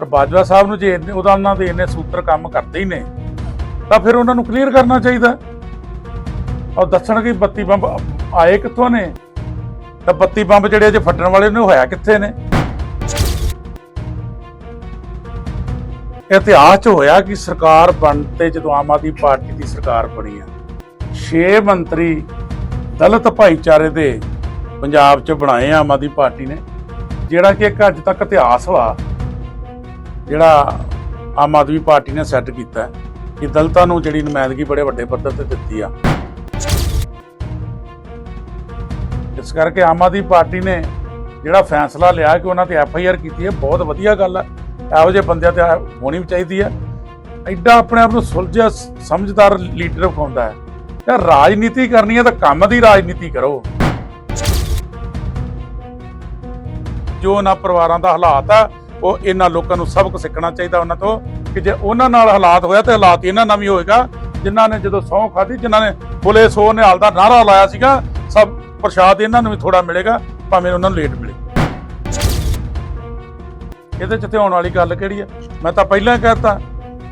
ਪਰ ਬਾਜਵਾ ਸਾਹਿਬ ਨੂੰ ਜੇ ਇੰਨੇ- ਉਹਦਾ ਉਹਨਾਂ ਦੇ ਇੰਨੇ ਸੂਤਰ ਕੰਮ ਕਰਦੇ ਹੀ ਨੇ, ਤਾਂ ਫਿਰ ਉਹਨਾਂ ਨੂੰ ਕਲੀਅਰ ਕਰਨਾ ਚਾਹੀਦਾ। ਔਰ ਦੱਸਣ ਕਿ ਬੱਤੀ ਬੰਬ ਆਏ ਕਿੱਥੋਂ ਨੇ? ਤਾਂ ਬੱਤੀ ਬੰਬ ਜਿਹੜੇ ਅਜੇ ਫੱਟਣ ਵਾਲੇ ਨੇ ਹੋਇਆ ਕਿੱਥੇ ਨੇ? ਇਤਿਹਾਸ 'ਚ ਹੋਇਆ ਕਿ ਸਰਕਾਰ ਬਣ ਤੇ ਜਦੋਂ ਆਮ ਆਦਮੀ ਪਾਰਟੀ ਦੀ ਸਰਕਾਰ ਬਣੀ ਆ 6 ਮੰਤਰੀ ਦਲਿਤ ਭਾਈਚਾਰੇ ਦੇ ਪੰਜਾਬ 'ਚ ਬਣਾਏ ਆਮ ਆਦਮੀ ਪਾਰਟੀ ਨੇ, ਜਿਹੜਾ ਕਿ ਇੱਕ ਅੱਜ ਤੱਕ ਇਤਿਹਾਸ ਵਾ ਜਿਹੜਾ ਆਮ ਆਦਮੀ ਪਾਰਟੀ ਨੇ ਸੈੱਟ ਕੀਤਾ ਕਿ ਦਲਤਾਂ ਨੂੰ ਜਿਹੜੀ ਨੁਮਾਇੰਦਗੀ ਬੜੇ ਵੱਡੇ ਪੱਧਰ ਤੇ ਦਿੱਤੀ ਆ। ਇਸ ਕਰਕੇ ਆਮ ਆਦਮੀ ਪਾਰਟੀ ਨੇ ਜਿਹੜਾ ਫੈਸਲਾ ਲਿਆ ਕਿ ਉਹਨਾਂ ਤੇ ਐਫ ਆਈ ਆਰ ਕੀਤੀ ਹੈ, ਬਹੁਤ ਵਧੀਆ ਗੱਲ ਹੈ ਇਹੋ ਜਿਹੇ ਬੰਦਿਆਂ ਤੇ ਹੋਣੀ ਵੀ ਚਾਹੀਦੀ ਹੈ ਐਡਾ ਆਪਣੇ ਆਪ ਨੂੰ ਸੁਲਝਿਆ ਸਮਝਦਾਰ ਲੀਡਰ ਵਿਖਾਉਂਦਾ ਹੈ। ਯਾਰ ਰਾਜਨੀਤੀ ਕਰਨੀ ਹੈ ਤਾਂ ਕੰਮ ਦੀ ਰਾਜਨੀਤੀ ਕਰੋ। ਜੋ ਨਾ ਪਰਿਵਾਰਾਂ ਦਾ ਹਾਲਾਤ ਆ ਉਹ ਇਹਨਾਂ ਲੋਕਾਂ ਨੂੰ ਸਬਕ ਸਿੱਖਣਾ ਚਾਹੀਦਾ ਉਹਨਾਂ ਤੋਂ ਕਿ ਜੇ ਉਹਨਾਂ ਨਾਲ ਹਾਲਾਤ ਹੋਇਆ ਤੇ ਹਾਲਾਤ ਇਹਨਾਂ ਨਾਲ ਵੀ ਹੋਏਗਾ। ਜਿਨ੍ਹਾਂ ਨੇ ਜਦੋਂ ਸਹੁੰ ਖਾਧੀ, ਜਿਨ੍ਹਾਂ ਨੇ ਬੁਲੇ ਸੋ ਨਿਹਾਲ ਦਾ ਨਾਰਾ ਲਾਇਆ ਸੀਗਾ, ਸਭ ਪ੍ਰਸ਼ਾਦ ਇਹਨਾਂ ਨੂੰ ਵੀ ਥੋੜਾ ਮਿਲੇਗਾ, ਭਾਵੇਂ ਉਹਨਾਂ ਨੂੰ ਲੇਟ ਮਿਲੇ। ਇਹਦੇ ਚ ਤੇ ਆਉਣ ਵਾਲੀ ਗੱਲ ਕਿਹੜੀ ਹੈ ਮੈਂ ਤਾਂ ਪਹਿਲਾਂ ਕਹਿਤਾ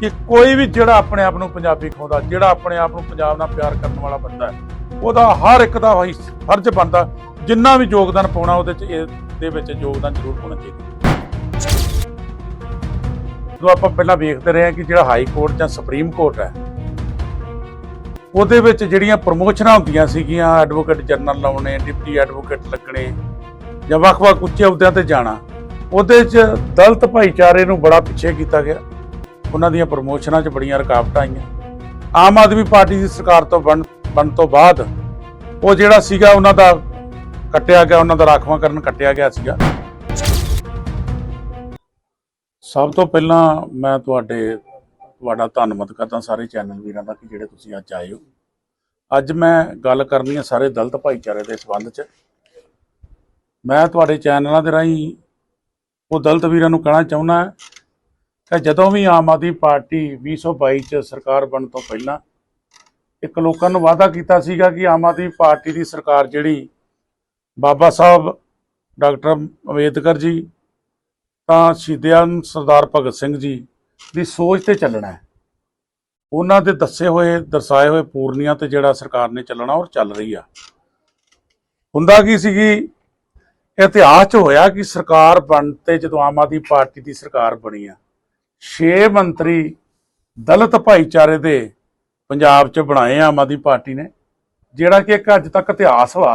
ਕਿ ਕੋਈ ਵੀ ਜਿਹੜਾ ਆਪਣੇ ਆਪ ਨੂੰ ਪੰਜਾਬੀ ਖਾਉਂਦਾ ਜਿਹੜਾ ਆਪਣੇ ਆਪ ਨੂੰ ਪੰਜਾਬ ਨਾਲ ਪਿਆਰ ਕਰਨ ਵਾਲਾ ਬੰਦਾ ਹੈ, ਉਹਦਾ ਹਰ ਇੱਕ ਦਾ ਵਹੀ ਫਰਜ਼ ਬਣਦਾ, ਜਿੰਨਾ ਵੀ ਯੋਗਦਾਨ ਪਾਉਣਾ ਉਹਦੇ ਚ, ਇਹ ਦੇ ਵਿੱਚ ਯੋਗਦਾਨ ਜ਼ਰੂਰ ਪਾਉਣਾ ਚਾਹੀਦਾ। ਜੋ ਆਪਾਂ ਪਹਿਲਾਂ ਵੇਖਦੇ ਰਹੇ ਹਾਂ ਕਿ ਜਿਹੜਾ ਹਾਈ ਕੋਰਟ ਜਾਂ ਸੁਪਰੀਮ ਕੋਰਟ ਹੈ, ਉਹਦੇ ਵਿੱਚ ਜਿਹੜੀਆਂ ਪ੍ਰਮੋਸ਼ਨਾਂ ਹੁੰਦੀਆਂ ਸੀਗੀਆਂ ਐਡਵੋਕੇਟ ਜਨਰਲ ਲਾਉਣੇ ਡਿਪਟੀ ਐਡਵੋਕੇਟ ਲੱਗਣੇ, ਜਾਂ ਵੱਖ-ਵੱਖ ਉੱਚੇ ਅਹੁਦਿਆਂ ਤੇ ਜਾਣਾ, ਉਹਦੇ 'ਚ ਦਲਤ ਭਾਈਚਾਰੇ ਨੂੰ ਬੜਾ ਪਿੱਛੇ ਕੀਤਾ ਗਿਆ। ਉਹਨਾਂ ਦੀਆਂ ਪ੍ਰਮੋਸ਼ਨਾਂ 'ਚ ਬੜੀਆਂ ਰੁਕਾਵਟਾਂ ਆਈਆਂ। ਆਮ ਆਦਮੀ ਪਾਰਟੀ ਦੀ ਸਰਕਾਰ ਤੋਂ ਬਣ ਬਣ ਤੋਂ ਬਾਅਦ ਉਹ ਜਿਹੜਾ ਸੀਗਾ, ਉਹਨਾਂ ਦਾ ਕੱਟਿਆ ਗਿਆ, ਉਹਨਾਂ ਦਾ ਰਾਖਵਾਂਕਰਨ ਕੱਟਿਆ ਗਿਆ ਸੀਗਾ। ਸਭ ਤੋਂ ਪਹਿਲਾਂ ਮੈਂ ਤੁਹਾਡੇ, ਤੁਹਾਡਾ ਧੰਨਵਾਦ ਕਰਦਾ ਸਾਰੇ ਚੈਨਲ ਵੀਰਾਂ ਦਾ ਕਿ ਜਿਹੜੇ ਤੁਸੀਂ ਅੱਜ ਆਏ ਹੋ। ਅੱਜ ਮੈਂ ਗੱਲ ਕਰਨੀ ਹੈ ਸਾਰੇ ਦਲਤ ਭਾਈਚਾਰੇ ਦੇ ਸੰਬੰਧ 'ਚ। ਮੈਂ ਤੁਹਾਡੇ ਚੈਨਲਾਂ ਦੇ ਰਾਹੀਂ ਉਹ ਦਲਤ ਵੀਰਾਂ ਨੂੰ ਕਹਿਣਾ ਚਾਹੁੰਦਾ ਕਿ ਜਦੋਂ ਵੀ ਆਮ ਆਦਮੀ ਪਾਰਟੀ 2022 ਚ ਸਰਕਾਰ ਬਣਨ ਤੋਂ ਪਹਿਲਾਂ ਇੱਕ ਲੋਕਾਂ ਨੂੰ ਵਾਅਦਾ ਕੀਤਾ ਸੀਗਾ ਕਿ ਆਮ ਆਦਮੀ ਪਾਰਟੀ ਦੀ ਸਰਕਾਰ ਜਿਹੜੀ ਬਾਬਾ ਸਾਹਿਬ, ਡਾਕਟਰ ਅੰਬੇਦਕਰ ਜੀ ਤਾਂ ਸ਼ਹੀਦਾਂ ਸਰਦਾਰ ਭਗਤ ਸਿੰਘ ਜੀ ਦੀ ਸੋਚ ਤੇ ਚੱਲਣਾ ਹੈ। ਉਹਨਾਂ ਦੇ ਦੱਸੇ ਹੋਏ, ਦਰਸਾਏ ਹੋਏ ਪੂਰਨੀਆਂ ਤੇ ਜਿਹੜਾ ਸਰਕਾਰ ਨੇ ਚੱਲਣਾ ਔਰ ਚੱਲ ਰਹੀ ਆ। ਹੁੰਦਾ ਕੀ ਸੀਗੀ ਇਤਿਹਾਸ 'ਚ ਹੋਇਆ ਕਿ ਸਰਕਾਰ ਬਣ ਤੇ ਜਦੋਂ ਆਮ ਆਦਮੀ ਪਾਰਟੀ ਦੀ ਸਰਕਾਰ ਬਣੀ ਆ 6 ਮੰਤਰੀ ਦਲਿਤ ਭਾਈਚਾਰੇ ਦੇ ਪੰਜਾਬ 'ਚ ਬਣਾਏ ਆਮ ਆਦਮੀ ਪਾਰਟੀ ਨੇ, ਜਿਹੜਾ ਕਿ ਇੱਕ ਅੱਜ ਤੱਕ ਇਤਿਹਾਸ ਵਾ,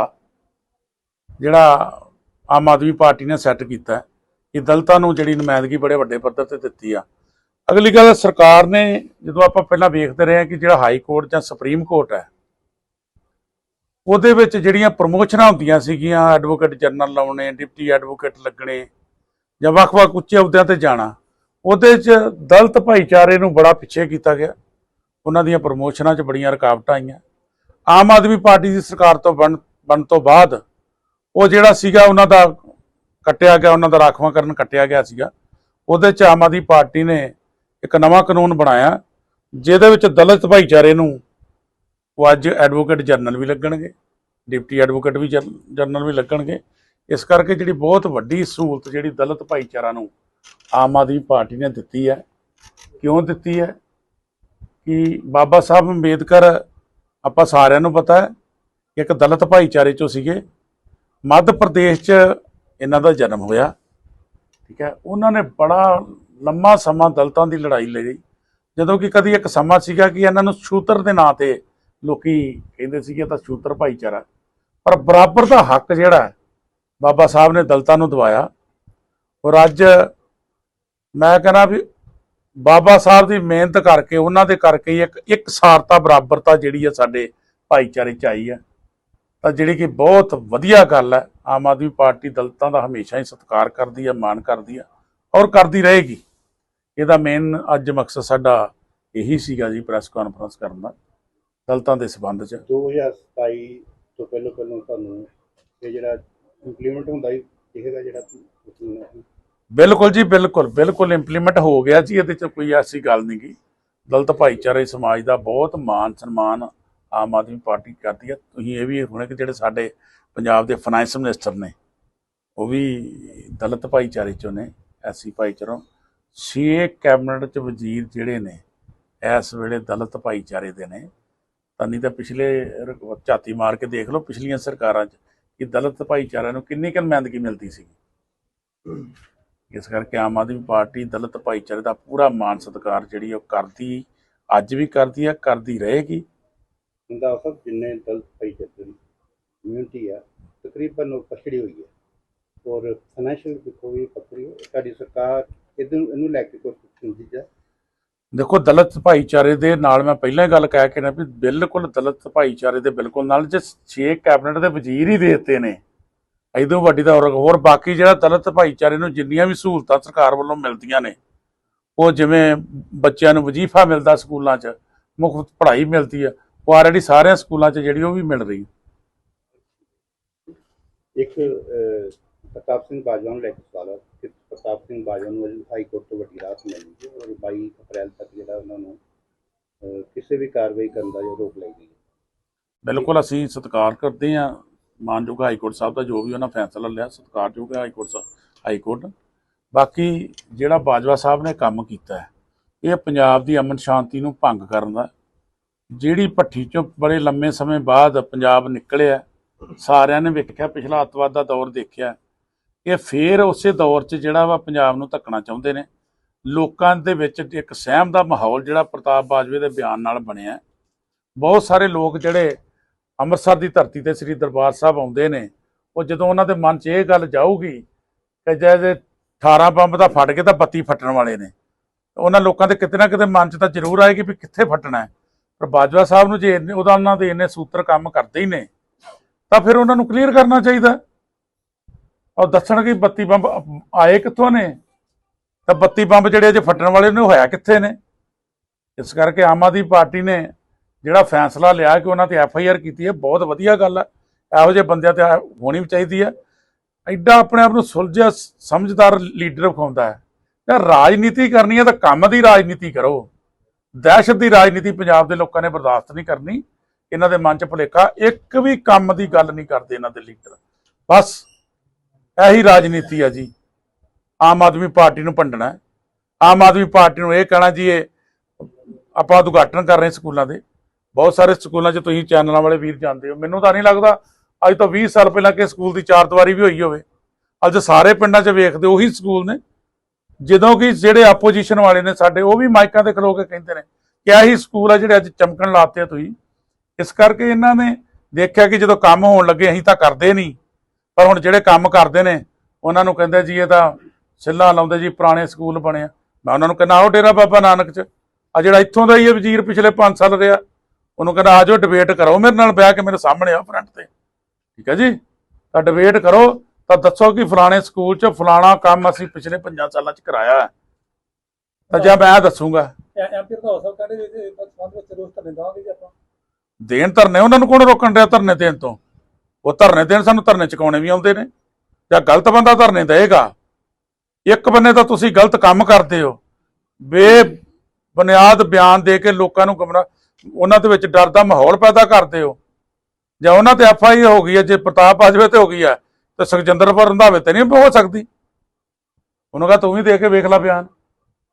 ਜਿਹੜਾ ਆਮ ਆਦਮੀ ਪਾਰਟੀ ਨੇ ਸੈੱਟ ਕੀਤਾ। ਕਿ ਦਲਿਤਾਂ ਨੂੰ ਜਿਹੜੀ ਨੁਮਾਇੰਦਗੀ ਬੜੇ ਵੱਡੇ ਪੱਧਰ ਤੇ ਦਿੱਤੀ ਆ। ਅਗਲੀ ਗੱਲ, ਸਰਕਾਰ ਨੇ ਜਦੋਂ ਆਪਾਂ ਪਹਿਲਾਂ ਵੇਖਦੇ ਰਹੇ ਹਾਂ ਕਿ ਜਿਹੜਾ ਹਾਈ ਕੋਰਟ ਜਾਂ ਸੁਪਰੀਮ ਕੋਰਟ ਹੈ, ਉਹਦੇ ਵਿੱਚ ਜਿਹੜੀਆਂ ਪ੍ਰਮੋਸ਼ਨਾਂ ਹੁੰਦੀਆਂ ਸੀਗੀਆਂ, ਐਡਵੋਕੇਟ ਜਨਰਲ ਲਾਉਣੇ, ਡਿਪਟੀ ਐਡਵੋਕੇਟ ਲੱਗਣੇ ਜਾਂ ਵੱਖ-ਵੱਖ ਉੱਚੇ ਅਹੁਦਿਆਂ ਤੇ ਜਾਣਾ, ਉਹਦੇ 'ਚ ਦਲਤ ਭਾਈਚਾਰੇ ਨੂੰ ਬੜਾ ਪਿੱਛੇ ਕੀਤਾ ਗਿਆ। ਉਹਨਾਂ ਦੀਆਂ ਪ੍ਰਮੋਸ਼ਨਾਂ 'ਚ ਬੜੀਆਂ ਰੁਕਾਵਟਾਂ ਆਈਆਂ। ਆਮ ਆਦਮੀ ਪਾਰਟੀ ਦੀ ਸਰਕਾਰ ਤੋਂ ਬਣ ਬਣ ਤੋਂ ਬਾਅਦ ਉਹ ਜਿਹੜਾ ਸੀਗਾ ਉਹਨਾਂ ਦਾ ਕੱਟਿਆ ਗਿਆ, ਉਹਨਾਂ ਦਾ ਰਾਖਵਾਂਕਰਨ ਕੱਟਿਆ ਗਿਆ ਸੀਗਾ। ਉਹਦੇ 'ਚ ਆਮ ਆਦਮੀ ਪਾਰਟੀ ਨੇ ਇੱਕ ਨਵਾਂ ਕਾਨੂੰਨ ਬਣਾਇਆ, ਜਿਹਦੇ ਵਿੱਚ ਦਲਿਤ ਭਾਈਚਾਰੇ ਨੂੰ ਉਹ ਅੱਜ ਐਡਵੋਕੇਟ ਜਨਰਲ ਵੀ ਲੱਗਣਗੇ ਡਿਪਟੀ ਐਡਵੋਕੇਟ ਵੀ ਜਨ- ਜਨਰਲ ਵੀ ਲੱਗਣਗੇ। ਇਸ ਕਰਕੇ ਜਿਹੜੀ ਬਹੁਤ ਵੱਡੀ ਸਹੂਲਤ ਜਿਹੜੀ ਦਲਿਤ ਭਾਈਚਾਰਾ ਨੂੰ ਆਮ ਆਦਮੀ ਪਾਰਟੀ ਨੇ ਦਿੱਤੀ ਹੈ, ਕਿਉਂ ਦਿੱਤੀ ਹੈ? ਕਿ ਬਾਬਾ ਸਾਹਿਬ ਅੰਬੇਦਕਰ, ਆਪਾਂ ਸਾਰਿਆਂ ਨੂੰ ਪਤਾ ਹੈ, ਇੱਕ ਦਲਿਤ ਭਾਈਚਾਰੇ ਚੋਂ ਸੀਗੇ। ਮੱਧ ਪ੍ਰਦੇਸ਼ 'ਚ ਇਹਨਾਂ ਦਾ ਜਨਮ ਹੋਇਆ। ਠੀਕ ਹੈ? ਉਹਨਾਂ ਨੇ ਬੜਾ ਲੰਮਾ ਸਮਾਂ ਦਲਤਾਂ ਦੀ ਲੜਾਈ ਲੜੀ। ਜਦੋਂ ਕਿ ਕਦੀ ਇੱਕ ਸਮਾਂ ਸੀਗਾ ਕਿ ਇਹਨਾਂ ਨੂੰ ਸ਼ੂਤਰ ਦੇ ਨਾਂ ਤੇ ਲੋਕੀ ਕਹਿੰਦੇ ਸੀਗੇ ਇਹ ਤਾਂ ਸ਼ੂਤਰ ਭਾਈਚਾਰਾ। ਪਰ ਬਰਾਬਰ ਦਾ ਹੱਕ ਜਿਹੜਾ ਬਾਬਾ ਸਾਹਿਬ ਨੇ ਦਲਤਾਂ ਨੂੰ ਦਵਾਇਆ। ਔਰ ਅੱਜ ਮੈਂ ਕਹਿੰਦਾ ਵੀ ਬਾਬਾ ਸਾਹਿਬ ਦੀ ਮਿਹਨਤ ਕਰਕੇ, ਉਹਨਾਂ ਦੇ ਕਰਕੇ ਇੱਕ ਇੱਕ ਸਾਰਤਾ, ਬਰਾਬਰਤਾ ਜਿਹੜੀ ਹੈ ਸਾਡੇ ਭਾਈਚਾਰੇ ਚ ਆਈ ਹੈ ਤਾਂ ਜਿਹੜੀ ਕਿ ਬਹੁਤ ਵਧੀਆ ਗੱਲ ਹੈ ਆਮ ਆਦਮੀ ਪਾਰਟੀ ਦਲਿਤਾਂ ਦਾ ਹਮੇਸ਼ਾ ਹੀ ਸਤਿਕਾਰ ਕਰਦੀ ਹੈ ਮਾਣ ਕਰਦੀ ਹੈ ਔਰ ਕਰਦੀ ਰਹੇਗੀ। ਇਹਦਾ ਮੇਨ ਅੱਜ ਮਕਸਦ ਸਾਡਾ ਇਹੀ ਸੀਗਾ ਜੀ ਪ੍ਰੈਸ ਕਾਨਫਰੰਸ ਕਰਨ ਦਾ ਦਲਿਤਾਂ ਦੇ ਸਬੰਧ 'ਚ। 2027 ਤੋਂ ਪਹਿਲਾਂ ਪਹਿਲਾਂ ਤੁਹਾਨੂੰ ਇਹ ਜਿਹੜਾ ਇੰਪਲੀਮੈਂਟ ਹੁੰਦਾ ਹੀ ਦਿਖੇਗਾ ਜਿਹੜਾ ਬਿਲਕੁਲ ਜੀ ਬਿਲਕੁਲ ਬਿਲਕੁਲ ਇੰਪਲੀਮੈਂਟ ਹੋ ਗਿਆ ਜੀ ਇਹਦੇ 'ਚ ਕੋਈ ਐਸੀ ਗੱਲ ਨਹੀਂ ਗੀ ਦਲਿਤ ਭਾਈਚਾਰੇ ਸਮਾਜ ਦਾ ਬਹੁਤ ਮਾਨ ਸਨਮਾਨ ਆਮ ਆਦਮੀ ਪਾਰਟੀ ਕਰਦੀ ਹੈ। ਤੁਸੀਂ ਇਹ ਵੀ ਹੁਣੇ ਕਿ ਜਿਹੜੇ ਸਾਡੇ ਪੰਜਾਬ ਦੇ ਫਾਈਨੈਂਸ ਮਿਨਿਸਟਰ ਨੇ, ਉਹ ਵੀ ਦਲਿਤ ਭਾਈਚਾਰੇ ਚੋਂ ਨੇ, ਐਸੀ ਭਾਈਚਾਰੋਂ। ਛੇ ਕੈਬਨਿਟ ਚ ਵਜ਼ੀਰ ਜਿਹੜੇ ਨੇ, ਇਸ ਵੇਲੇ ਦਲਿਤ ਭਾਈਚਾਰੇ ਦੇ ਨੇ। ਤਾਂ ਨਹੀਂ ਤਾਂ ਪਿਛਲੇ ਝਾਤੀ ਮਾਰ ਕੇ ਦੇਖ ਲਓ, ਪਿਛਲੀਆਂ ਸਰਕਾਰਾਂ 'ਚ ਕਿ ਦਲਿਤ ਭਾਈਚਾਰਿਆਂ ਨੂੰ ਕਿੰਨੀ ਕੁ ਨੁਮਾਇੰਦਗੀ ਮਿਲਦੀ ਸੀ ਇਸ ਕਰਕੇ ਆਮ ਆਦਮੀ ਪਾਰਟੀ ਦਲਿਤ ਭਾਈਚਾਰੇ ਦਾ ਪੂਰਾ ਮਾਨ ਸਤਿਕਾਰ ਜਿਹੜੀ ਉਹ ਕਰਦੀ, ਅੱਜ ਵੀ ਕਰਦੀ ਆ ਕਰਦੀ ਰਹੇਗੀ। ਹੁੰਦਾ ਔਸਤ ਜਿੰਨੇ ਦਲ ਭਾਈ ਚੱਲਦੇ ਕਮਿਊਨਿਟੀ ਆ, ਤਕਰੀਬਨ ਉਹ ਪਛੜੀ ਹੋਈ ਹੈ। ਔਰ ਫਾਈਨੈਂਸ਼ੀਅਲ ਦੇਖੋ ਵੀ ਪਛੜੀ ਹੈ। ਸਾਡੀ ਸਰਕਾਰ ਇਹਨੂੰ ਇਹਨੂੰ ਲੈ ਕੇ ਕੁਝ ਚਿੰਤਿਤ ਹੈ ਦੇਖੋ, ਦਲਿਤ ਭਾਈਚਾਰੇ ਦੇ ਨਾਲ ਮੈਂ ਪਹਿਲਾਂ ਹੀ ਗੱਲ ਕਹਿ ਕੇ ਨਾ ਵੀ ਬਿਲਕੁਲ ਦਲਿਤ ਭਾਈਚਾਰੇ ਦੇ ਬਿਲਕੁਲ ਨਾਲ ਜੇ 6 ਕੈਬਨਿਟ ਦੇ ਵਜ਼ੀਰ ਹੀ ਦੇ ਦਿੱਤੇ ਨੇ, ਇਦੋਂ ਵੱਡੀ ਤਾਂ ਹੋਰ ਬਾਕੀ ਜਿਹੜਾ ਦਲਿਤ ਭਾਈਚਾਰੇ ਨੂੰ ਜਿੰਨੀਆਂ ਵੀ ਸਹੂਲਤਾਂ ਸਰਕਾਰ ਵੱਲੋਂ ਮਿਲਦੀਆਂ ਨੇ, ਉਹ ਜਿਵੇਂ ਬੱਚਿਆਂ ਨੂੰ ਵਜ਼ੀਫਾ ਮਿਲਦਾ ਸਕੂਲਾਂ 'ਚ ਮੁਫਤ ਪੜ੍ਹਾਈ ਮਿਲਦੀ ਆ ਉਹ ਆਲਰੇਡੀ ਸਾਰਿਆਂ ਸਕੂਲਾਂ 'ਚ ਜਿਹੜੀ ਉਹ ਵੀ ਮਿਲ ਰਹੀ ਇੱਕ ਪ੍ਰਤਾਪ ਸਿੰਘ ਬਾਜਵਾ ਨੂੰ ਲੈ ਕੇ ਸਵਾਲ ਹੈ ਕਿ ਪ੍ਰਤਾਪ ਸਿੰਘ ਬਾਜਵਾ ਨੂੰ ਅੱਜ ਹਾਈ ਕੋਰਟ ਤੋਂ ਵੱਡੀ ਰਾਹਤ ਮਿਲੀ ਹੈ ਔਰ 22 ਅਪ੍ਰੈਲ ਤੱਕ ਜਿਹੜਾ ਉਹਨਾਂ ਨੂੰ ਕਿਸੇ ਵੀ ਕਾਰਵਾਈ ਕਰਨ ਦਾ ਜੋ ਰੋਕ ਲਾਈ ਗਈ ਬਿਲਕੁਲ ਅਸੀਂ ਸਤਿਕਾਰ ਕਰਦੇ ਹਾਂ ਮਾਨਯੋਗ ਹਾਈ ਕੋਰਟ ਸਾਹਿਬ ਦਾ ਜੋ ਵੀ ਉਹਨਾਂ ਫੈਸਲਾ ਲਿਆ ਸਤਿਕਾਰਯੋਗ ਹਾਈ ਕੋਰਟ ਹਾਈ ਕੋਰਟ। ਬਾਕੀ ਜਿਹੜਾ ਬਾਜਵਾ ਸਾਹਿਬ ਨੇ ਕੰਮ ਕੀਤਾ ਹੈ ਇਹ ਪੰਜਾਬ ਦੀ ਅਮਨ ਸ਼ਾਂਤੀ ਨੂੰ ਭੰਗ ਕਰਨ ਦਾ ਜਿਹੜੀ ਭੱਠੀ ਚੋਂ ਬੜੇ ਲੰਮੇ ਸਮੇਂ ਬਾਅਦ ਪੰਜਾਬ ਨਿਕਲਿਆ, ਸਾਰਿਆਂ ਨੇ ਵੇਖਿਆ, ਪਿਛਲਾ ਅੱਤਵਾਦ ਦਾ ਦੌਰ ਦੇਖਿਆ, ਇਹ ਫੇਰ ਉਸੇ ਦੌਰ 'ਚ ਜਿਹੜਾ ਵਾ ਪੰਜਾਬ ਨੂੰ ਧੱਕਣਾ ਚਾਹੁੰਦੇ ਨੇ। ਲੋਕਾਂ ਦੇ ਵਿੱਚ ਇੱਕ ਸਹਿਮ ਦਾ ਮਾਹੌਲ ਜਿਹੜਾ ਪ੍ਰਤਾਪ ਬਾਜਵੇ ਦੇ ਬਿਆਨ ਨਾਲ ਬਣਿਆ। ਬਹੁਤ ਸਾਰੇ ਲੋਕ ਜਿਹੜੇ ਅੰਮ੍ਰਿਤਸਰ ਦੀ ਧਰਤੀ ਤੇ ਸ੍ਰੀ ਦਰਬਾਰ ਸਾਹਿਬ ਆਉਂਦੇ ਨੇ, ਉਹ ਜਦੋਂ ਉਹਨਾਂ ਦੇ ਮਨ 'ਚ ਇਹ ਗੱਲ ਜਾਊਗੀ ਕਿ ਜੇ 18 ਬੰਬ ਤਾਂ ਫਟ ਕੇ ਤਾਂ ਬੱਤੀ ਫਟਣ ਵਾਲੇ ਨੇ, ਉਹਨਾਂ ਲੋਕਾਂ ਦੇ ਕਿਤੇ ਨਾ ਕਿਤੇ ਮਨ 'ਚ ਤਾਂ ਜ਼ਰੂਰ ਆਏਗੀ ਵੀ ਕਿੱਥੇ ਫਟਣਾ ਹੈ। ਪਰ ਬਾਜਵਾ ਸਾਹਿਬ ਨੂੰ ਜੇ ਇੰਨੇ- ਉਹਦਾ ਉਹਨਾਂ ਦੇ ਇੰਨੇ ਸੂਤਰ ਕੰਮ ਕਰਦੇ ਹੀ ਨੇ, ਤਾਂ ਫਿਰ ਉਹਨਾਂ ਨੂੰ ਕਲੀਅਰ ਕਰਨਾ ਚਾਹੀਦਾ। ਔਰ ਦੱਸਣਗੇ ਬੱਤੀ ਬੰਬ ਆਏ ਕਿੱਥੋਂ ਨੇ? ਤਾਂ ਬੱਤੀ ਬੰਬ ਜਿਹੜੇ ਅਜੇ ਫਟਣ ਵਾਲੇ ਨੇ, ਉਹ ਹੋਇਆ ਕਿੱਥੇ ਨੇ? ਇਸ ਕਰਕੇ ਆਮ ਆਦਮੀ ਪਾਰਟੀ ਨੇ ਜਿਹੜਾ ਫੈਸਲਾ ਲਿਆ ਕਿ ਉਹਨਾਂ ਤੇ ਐਫ ਆਈ ਆਰ ਕੀਤੀ ਹੈ, ਬਹੁਤ ਵਧੀਆ ਗੱਲ ਹੈ ਇਹੋ ਜਿਹੇ ਬੰਦਿਆਂ ਤੇ ਹੋਣੀ ਵੀ ਚਾਹੀਦੀ ਹੈ ਐਡਾ ਆਪਣੇ ਆਪ ਨੂੰ ਸੁਲਝਿਆ ਸਮਝਦਾਰ ਲੀਡਰ ਵਿਖਾਉਂਦਾ ਹੈ। ਯਾਰ ਰਾਜਨੀਤੀ ਕਰਨੀ ਹੈ ਤਾਂ ਕੰਮ ਦੀ ਰਾਜਨੀਤੀ ਕਰੋ। ਦਹਿਸ਼ਤ ਦੀ ਰਾਜਨੀਤੀ ਪੰਜਾਬ ਦੇ ਲੋਕਾਂ ਨੇ ਬਰਦਾਸ਼ਤ ਨਹੀਂ ਕਰਨੀ। ਇਹਨਾਂ ਦੇ ਮਨ 'ਚ ਭੁਲੇਖਾ, ਇੱਕ ਵੀ ਕੰਮ ਦੀ ਗੱਲ ਨਹੀਂ ਕਰਦੇ ਇਹਨਾਂ ਦੇ ਲੀਡਰ। ਬਸ ਇਹੀ ਰਾਜਨੀਤੀ ਆ ਜੀ। ਆਮ ਆਦਮੀ ਪਾਰਟੀ ਨੂੰ ਭੰਡਣਾ ਆਮ ਆਦਮੀ ਪਾਰਟੀ ਨੂੰ ਇਹ ਕਹਿਣਾ ਜੀ, ਇਹ ਆਪਾਂ ਉਦਘਾਟਨ ਕਰ ਰਹੇ ਸਕੂਲਾਂ ਦੇ। ਬਹੁਤ ਸਾਰੇ ਸਕੂਲਾਂ 'ਚ ਤੁਸੀਂ ਚੈਨਲਾਂ ਵਾਲੇ ਵੀਰ ਜਾਂਦੇ ਹੋ। ਮੈਨੂੰ ਤਾਂ ਨਹੀਂ ਲੱਗਦਾ ਅੱਜ ਤੋਂ 20 ਸਾਲ ਪਹਿਲਾਂ ਕਿ ਸਕੂਲ ਦੀ ਚਾਰ ਦੀਵਾਰੀ ਵੀ ਹੋਈ ਹੋਵੇ। ਅੱਜ ਸਾਰੇ ਪਿੰਡਾਂ 'ਚ ਵੇਖਦੇ ਉਹੀ ਸਕੂਲ ਨੇ। ਜਦੋਂ ਕਿ ਜਿਹੜੇ ਆਪੋਜੀਸ਼ਨ ਵਾਲੇ ਨੇ ਸਾਡੇ, ਉਹ ਵੀ ਮਾਈਕਾਂ ਤੇ ਖਲੋ ਕੇ ਕਹਿੰਦੇ ਨੇ ਕਿ ਆਹੀ ਸਕੂਲ ਆ ਜਿਹੜੇ ਅੱਜ ਚਮਕਣ ਲਾਤੇ ਤੁਸੀਂ। ਇਸ ਕਰਕੇ ਇਹਨਾਂ ਨੇ ਦੇਖਿਆ ਕਿ ਜਦੋਂ ਕੰਮ ਹੋਣ ਲੱਗੇ, ਅਸੀਂ ਤਾਂ ਕਰਦੇ ਨਹੀਂ। ਪਰ ਹੁਣ ਜਿਹੜੇ ਕੰਮ ਕਰਦੇ ਨੇ, ਉਹਨਾਂ ਨੂੰ ਕਹਿੰਦੇ ਜੀ, ਇਹ ਤਾਂ ਸਿੱਲਾ ਲਾਉਂਦੇ ਜੀ, ਪੁਰਾਣੇ ਸਕੂਲ ਬਣੇ ਆ। ਮੈਂ ਉਹਨਾਂ ਨੂੰ ਕਹਿੰਦਾ, ਆਓ ਡੇਰਾ ਬਾਬਾ ਨਾਨਕ 'ਚ। ਆ ਜਿਹੜਾ ਇੱਥੋਂ ਦਾ ਹੀ ਹੈ ਵਜ਼ੀਰ ਪਿਛਲੇ 5 ਸਾਲ ਰਿਹਾ, ਉਹਨੂੰ ਕਹਿੰਦਾ ਆਜੋ ਡਿਬੇਟ ਕਰੋ। ਮੇਰੇ ਨਾਲ ਬਹਿ ਕੇ ਮੇਰੇ ਸਾਹਮਣੇ ਆ ਫਰੰਟ ਤੇ। ਠੀਕ ਹੈ ਜੀ? ਤਾਂ ਡਿਬੇਟ ਕਰੋ। ਤਾਂ ਦੱਸੋ ਕਿ ਫਲਾਣੇ ਸਕੂਲ 'ਚ ਫਲਾਣਾ ਕੰਮ ਅਸੀਂ ਪਿਛਲੇ 5 ਸਾਲਾਂ 'ਚ ਕਰਾਇਆ ਹੈ। ਤਾਂ ਜਾਂ ਮੈਂ ਦੱਸੂਗਾ। ਐਮਪੀ ਦਾ ਹੋ ਸਕਦਾ ਕਹਿੰਦੇ ਇਹਦੇ ਸੰਬੰਧ ਵਿੱਚ ਰੋਸ ਧਰਨੇ ਦੇਵਾਂਗੇ ਜੀ ਆਪਾਂ। ਦੇਣ ਧਰਨੇ ਉਹਨਾਂ ਨੂੰ ਕੌਣ ਰੋਕਣ ਰਿਹਾ ਧਰਨੇ ਦੇਣ ਤੋਂ? ਉਹ ਧਰਨੇ ਦੇਣ ਸਾਨੂੰ ਧਰਨੇ ਚੁਕਾਉਣੇ ਵੀ ਆਉਂਦੇ ਨੇ। ਜਾਂ ਗਲਤ ਬੰਦਾ ਧਰਨੇ ਦੇਗਾ ਇੱਕ ਬੰਨੇ ਤਾਂ ਤੁਸੀਂ ਗਲਤ ਕੰਮ ਕਰਦੇ ਹੋ। ਬੇ ਬੁਨਿਆਦ ਬਿਆਨ ਦੇ ਕੇ ਲੋਕਾਂ ਨੂੰ ਗੁੰਮਰਾਹ ਉਹਨਾਂ ਦੇ ਵਿੱਚ ਡਰ ਦਾ ਮਾਹੌਲ ਪੈਦਾ ਕਰਦੇ ਹੋ। ਜਾਂ ਉਹਨਾਂ ਤੇ ਐਫ ਆਈ ਹੋ ਗਈ ਹੈ ਜੇ ਪ੍ਰਤਾਪ ਬਾਜਵੇ ਤੇ ਹੋ ਗਈ ਹੈ। ਤੇ ਸੁਖਜਿੰਦਰਪੁਰ ਰੰਧਾਵੇ ਤੇ ਨਹੀਂ ਹੋ ਸਕਦੀ। ਉਹਨੂੰ ਕਹਾ ਤੂੰ ਵੀ ਦੇ ਕੇ ਵੇਖ ਲੈ ਬਿਆਨ।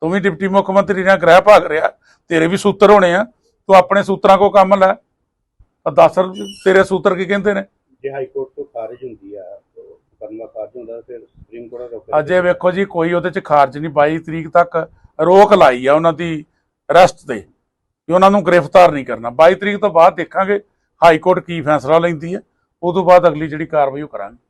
ਤੂੰ ਵੀ ਡਿਪਟੀ ਮੁੱਖ ਮੰਤਰੀ ਨਾਲ ਗ੍ਰਹਿ ਭਾਗ ਰਿਹਾ। ਤੇਰੇ ਵੀ ਸੂਤਰ ਹੋਣੇ ਆ। ਤੂੰ ਆਪਣੇ ਸੂਤਰਾਂ ਕੋ ਕੰਮ ਲੈ। ਤਾਂ ਦੱਸ ਤੇਰੇ ਸੂਤਰ ਕੀ ਕਹਿੰਦੇ ਨੇ? ਜੇ ਹਾਈ ਕੋਰਟ ਤੋਂ ਖਾਰਜ ਹੁੰਦੀ ਆ ਕਰਨਾ ਖਾਰਜ ਹੁੰਦਾ ਫਿਰ ਸੁਪਰੀਮ ਕੋਰਟ ਰੋਕ ਅਜੇ ਵੇਖੋ ਜੀ ਕੋਈ ਉਹਦੇ ਚ ਖਾਰਜ ਨਹੀਂ 22 ਤਰੀਕ ਤੱਕ ਰੋਕ ਲਾਈ ਆ ਉਹਨਾਂ ਦੀ ਅਰੈਸਟ ਤੇ ਕਿ ਉਹਨਾਂ ਨੂੰ ਗ੍ਰਿਫਤਾਰ ਨਹੀਂ ਕਰਨਾ। 22 ਤਰੀਕ ਤੋਂ ਬਾਅਦ ਦੇਖਾਂਗੇ ਹਾਈ ਕੋਰਟ ਕੀ ਫੈਸਲਾ ਲੈਂਦੀ ਹੈ ਉਸ ਤੋਂ ਬਾਅਦ ਅਗਲੀ ਜਿਹੜੀ ਕਾਰਵਾਈ ਉਹ ਕਰਾਂਗੇ।